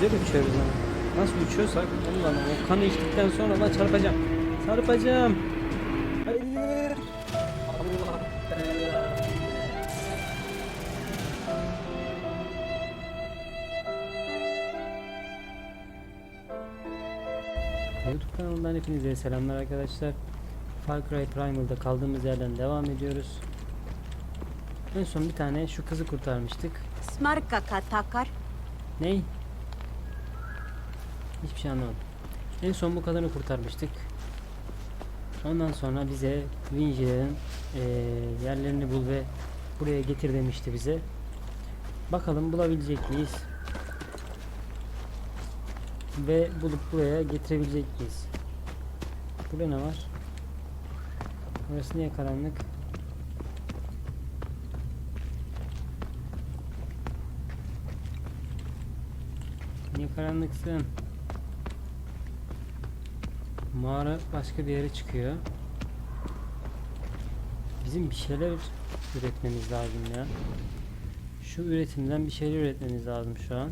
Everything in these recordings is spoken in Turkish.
Güzel uçuyoruz ama. Nasıl uçuyorsak ondan o kanı içtikten sonra da çarpacağım. Çarpacağım. Hayır. YouTube kanalından hepinize selamlar arkadaşlar. Far Cry Primal'da kaldığımız yerden devam ediyoruz. En son bir tane şu kızı kurtarmıştık. Smarka katakar. Ney? Hiçbir şey anlamadım. En son bu kadını kurtarmıştık. Ondan sonra bize Vinci'lerin eee, yerlerini bul ve buraya getir demişti bize. Bakalım bulabilecek miyiz? Ve bulup buraya getirebilecek miyiz? Burada ne var? Burası niye karanlık? Niye karanlıksın? Mağara başka bir yere çıkıyor. Bizim bir şeyler üretmemiz lazım ya. Şu üretimden bir şeyler üretmemiz lazım şu an.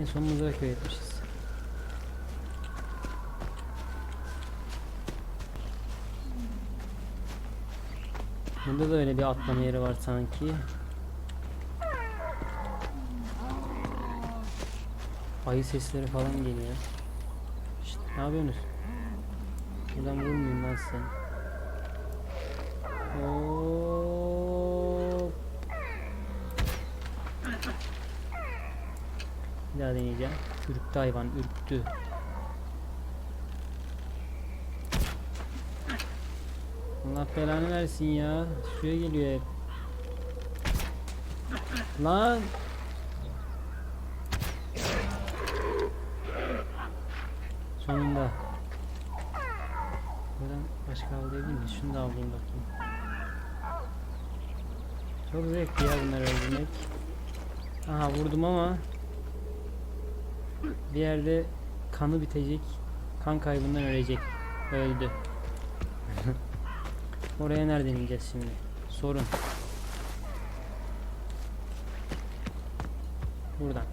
En son mızrak üretmişiz. Burada da öyle bir atlama yeri var sanki. Ayı sesleri falan geliyor. Şşt, ne yapıyorsunuz? Buradan vurmayayım ben seni. Hop. Bir daha deneyeceğim. Ürktü hayvan, ürktü. Allah belanı versin ya. Suya geliyor hep. Lan. Sonunda. Buradan başka avlayabilir miyiz? Şunu da avlayayım bakayım. Çok zevkli ya bunları öldürmek. Aha vurdum ama bir yerde kanı bitecek. Kan kaybından ölecek. Öldü. Oraya nereden ineceğiz şimdi? Sorun. Buradan.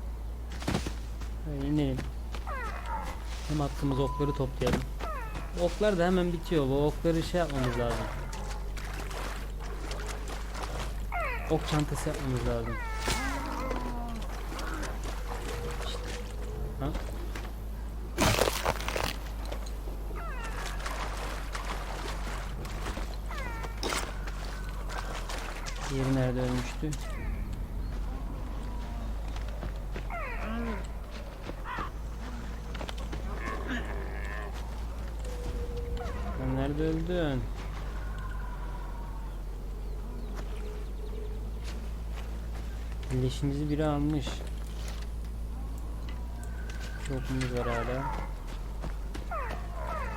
Böyle inelim. Hem attığımız okları toplayalım. Oklar da hemen bitiyor. Bu okları şey yapmamız lazım. Ok çantası yapmamız lazım. İşte. Ha? Diğeri nerede ölmüştü? Öldün? Leşimizi biri almış. Çokumuz var hala.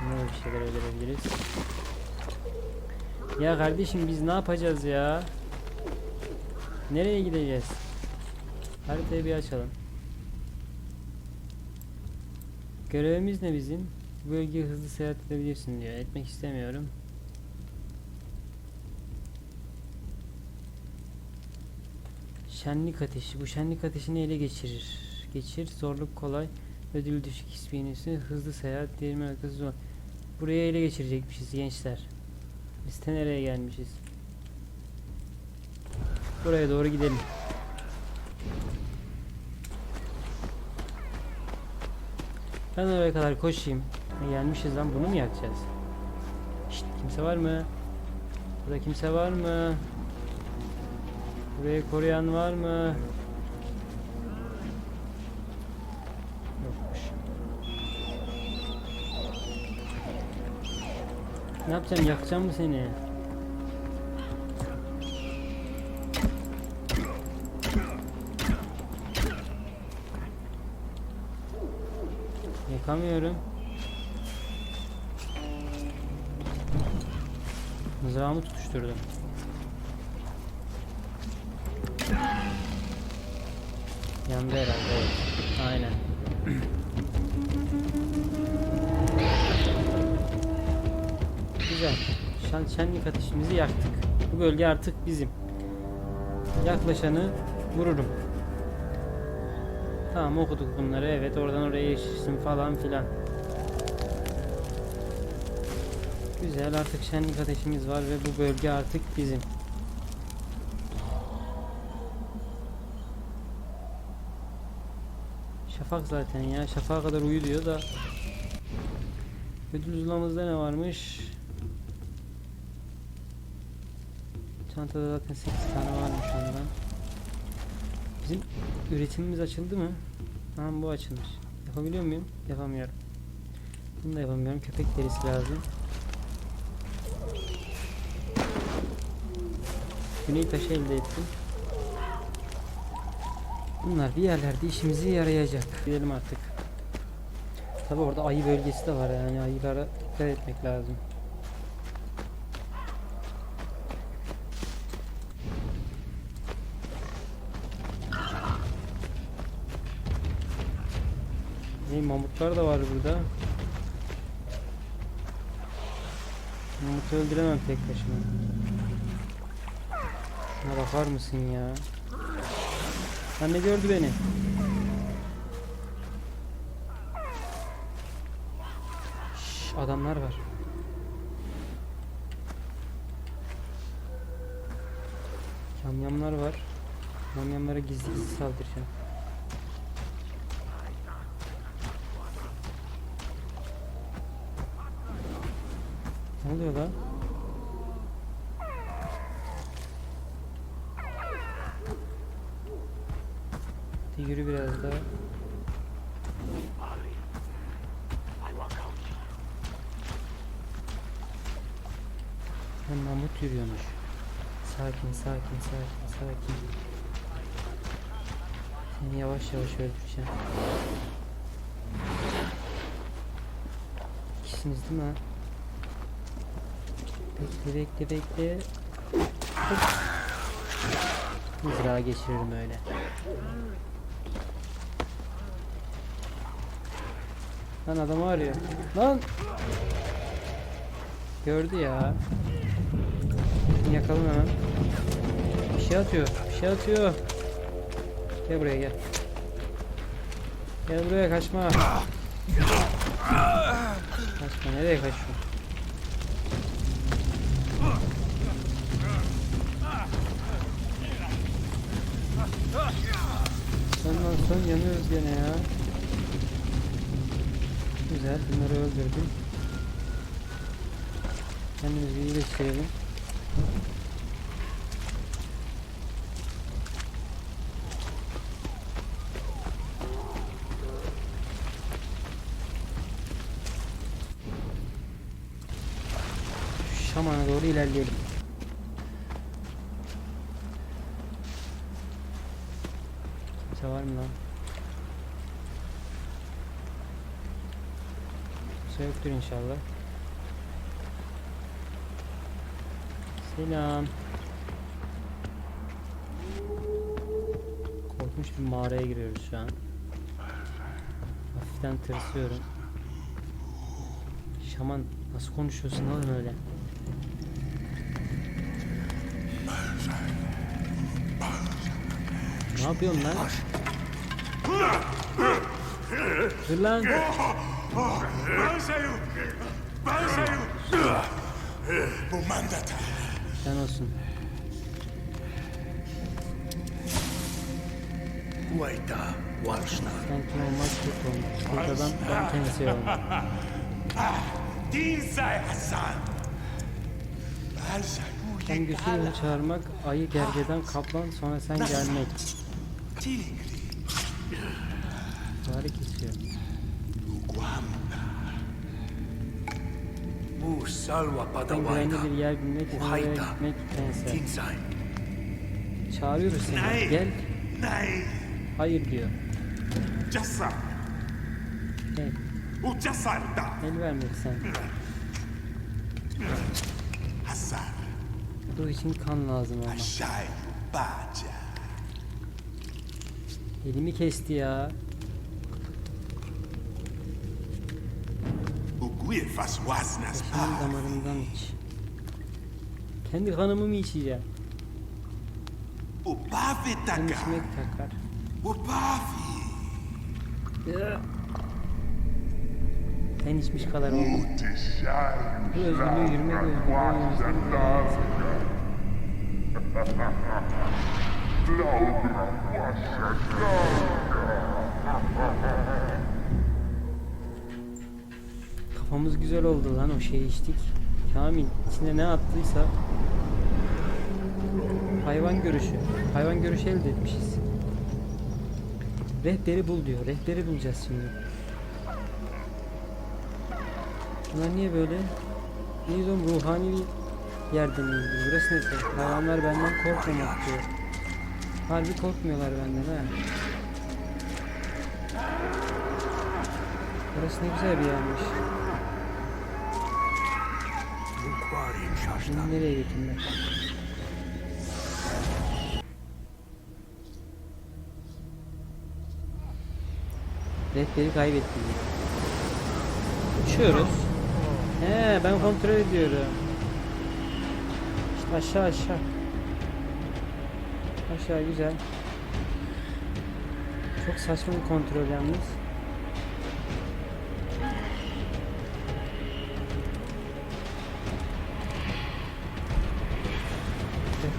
Ne bir şeyler öldürebiliriz. Ya kardeşim biz ne yapacağız ya? Nereye gideceğiz? Haritayı bir açalım. Görevimiz ne bizim? Bu bölgeye hızlı seyahat edebilirsin diyor. Etmek istemiyorum. Şenlik ateşi. Bu şenlik ateşini ele geçirir. Geçir. Zorluk kolay. Ödül düşük XP'nisi. Hızlı seyahat. Değirmen arkası zor. Buraya ele geçirecekmişiz gençler. Biz de nereye gelmişiz? Buraya doğru gidelim. Ben oraya kadar koşayım. Gelmişiz lan bunu mu yakacağız? Şşt, kimse var mı? Burada kimse var mı? Burayı koruyan var mı? Yokmuş. Ne yapacağım? Yakacağım mı seni? Yakamıyorum. Mızrağımı tutuşturdum. Yandı herhalde evet. Aynen. Güzel. Şen, şenlik ateşimizi yaktık. Bu bölge artık bizim. yaklaşanı vururum. Tamam okuduk bunları. Evet oradan oraya geçişsin falan filan. Güzel artık şenlik ateşimiz var ve bu bölge artık bizim. Şafak zaten ya. Şafağa kadar uyu diyor da. Ödül zulamızda ne varmış? Çantada zaten 8 tane varmış ondan. Bizim üretimimiz açıldı mı? Tamam bu açılmış. Yapabiliyor muyum? Yapamıyorum. Bunu da yapamıyorum. Köpek derisi lazım. Güney taşı elde ettim. Bunlar bir yerlerde işimize yarayacak. Gidelim artık. Tabi orada ayı bölgesi de var yani ayılara dikkat etmek lazım. Ne mamutlar da var burada. Mamutu öldüremem tek başıma. Şuna bakar mısın ya? Lan ne gördü beni? Şşş, adamlar var. Yamyamlar var. Yamyamlara gizli gizli saldıracağım. Ne oluyor lan? Yürü biraz daha. Ha, mamut yürüyormuş. Sakin, sakin, sakin, sakin. Seni yavaş yavaş öldüreceğim. İkisiniz değil mi? Bekle, bekle, bekle. Mızrağı geçiririm öyle. Lan adamı arıyor. Lan! Gördü ya. Yakalım hemen. Bir şey atıyor. Bir şey atıyor. Gel buraya gel. Gel buraya kaçma. Kaçma nereye kaçıyorsun? Güzel bunları öldürdüm. Kendimizi iyileştirelim. Şaman'a doğru ilerleyelim. Kimse var mı lan? Kimse yoktur inşallah. Selam. Korkunç bir mağaraya giriyoruz şu an. Hafiften tırsıyorum. Şaman nasıl konuşuyorsun oğlum öyle? Ne yapıyorsun lan? Dur. Balsayu! Balsayu! Bumandata! Sen olsun. Waita Walshna! Sen kim olmaz kurt olmaz. Kurt ben kendisi olmaz. Dinsay Hassan! Balsayu Sen götürünü çağırmak, ayı gergeden kaplan sonra sen gelmek. Tigri! Sen güvenli bir yer bilmek için oraya Hayda. gitmek pense. Tinsay! Çağırıyoruz seni. Nay! Gel. Nay! Hayır diyor. Gel. El vermek sen. Bu için kan lazım ama. Elimi kesti ya. Wasnas Başımın damarından iç. Kendi kanımı mı içeceğim? Takar. içmek takar. Sen içmiş kadar oldu. Bu özgürlüğü. Kafamız güzel oldu lan o şeyi içtik. Kamil içine ne attıysa hayvan görüşü. Hayvan görüşü elde etmişiz. Rehberi bul diyor. Rehberi bulacağız şimdi. Bunlar niye böyle? Neyiz oğlum ruhani bir yerden miyiz? Burası ne? Hayvanlar benden korkmamak diyor. Harbi korkmuyorlar benden ha. Burası ne güzel bir yermiş. Şimdi nereye götürdüler? Rehberi kaybettik. Uçuyoruz. He ben kontrol ediyorum. İşte aşağı aşağı. Aşağı güzel. Çok saçma bir kontrol yalnız.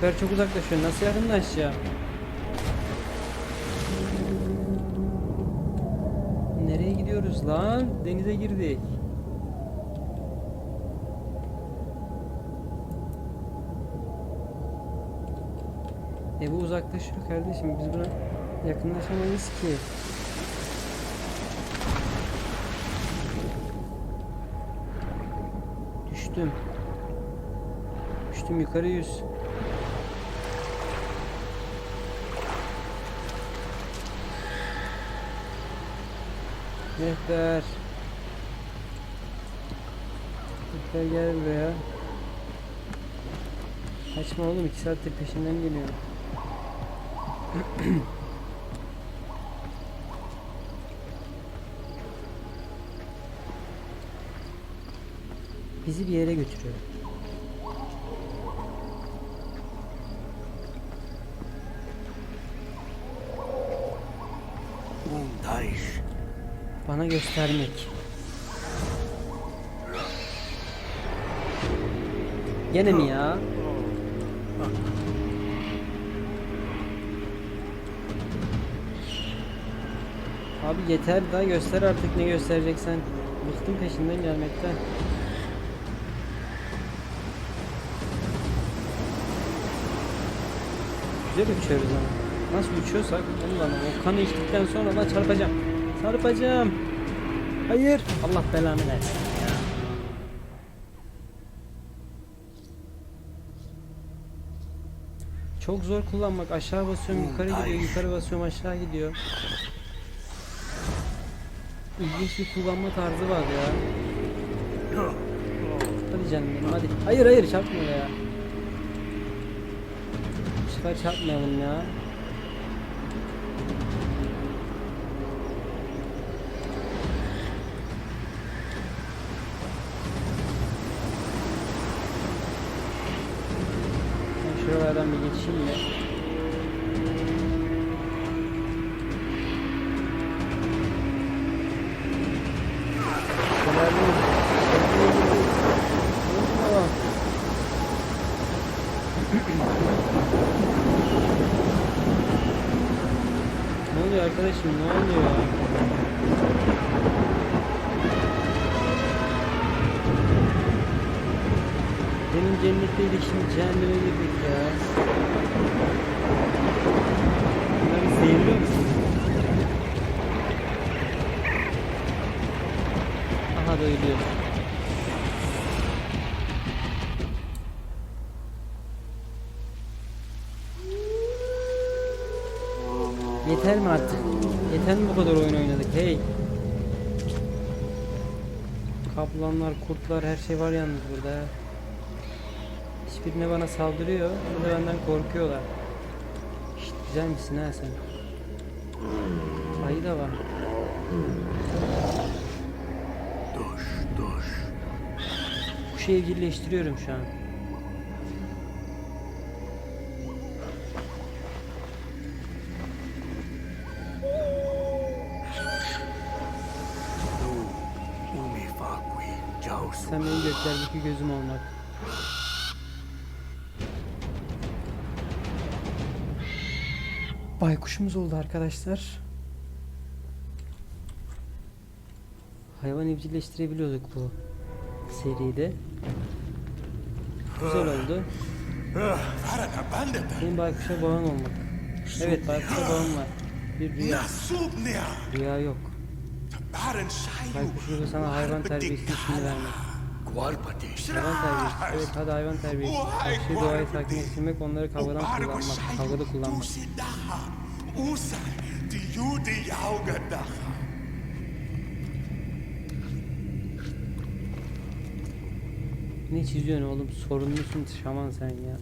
Rehber çok uzaklaşıyor. Nasıl yakınlaşacağım? Nereye gidiyoruz lan? Denize girdik. E bu uzaklaşıyor kardeşim. Biz buna yakınlaşamayız ki. Düştüm. Düştüm yukarı yüz. Rehber. Rehber gel buraya. Kaçma oğlum iki saattir peşinden geliyor. Bizi bir yere götürüyor. Bana göstermek. Gene mi ya? Abi yeter daha göster artık ne göstereceksen. Bıktım peşinden gelmekten. Güzel uçuyoruz ama. Nasıl uçuyorsak onu da anlamadım. O kanı içtikten sonra da çarpacağım. Çarpacağım. Hayır. Allah belanı versin ya. Çok zor kullanmak. Aşağı basıyorum yukarı gidiyor. Yukarı basıyorum aşağı gidiyor. İlginç bir kullanma tarzı var ya. Hadi canım benim hadi. Hayır hayır çarpmıyor ya. Bu sefer çarpmayalım ya. Şuralardan bir geçeyim de. Şuralardan Tamam. ne oluyor arkadaşım ne oluyor? Demin cennetteydik şimdi cehenneme girdik ya. Bunları zehirliyor musun? Aha da ölüyor. Yeter mi artık? Yeter mi bu kadar oyun oynadık? Hey! Kaplanlar, kurtlar her şey var yalnız burada. Hiçbirine bana saldırıyor. Bunu benden korkuyorlar. Şişt, güzel misin ha sen? Ayı da var. Doş, doş. Bu şeyi birleştiriyorum şu an. Sen benim göklerdeki gözüm olmak. Baykuşumuz oldu arkadaşlar. Hayvan evcilleştirebiliyorduk bu seride. Güzel oldu. Waren abandoned. Senin baykuşa bağın olmak. Evet baykuşa bağım var. Bir rüya. Rüya yok. Waren Shayu. Baykuşu da sana hayvan terbiyesi ismini vermek. Guarpati. Hayvan terbiyesi. Evet hadi hayvan terbiyesi. Vahşi doğayı sakinleştirmek, onları kavgadan kullanmak. Kavgada kullanmak. Usidaha. Usai. Di Yudi Yaugadaha. Ne çiziyorsun oğlum? Sorumlusun şaman sen ya.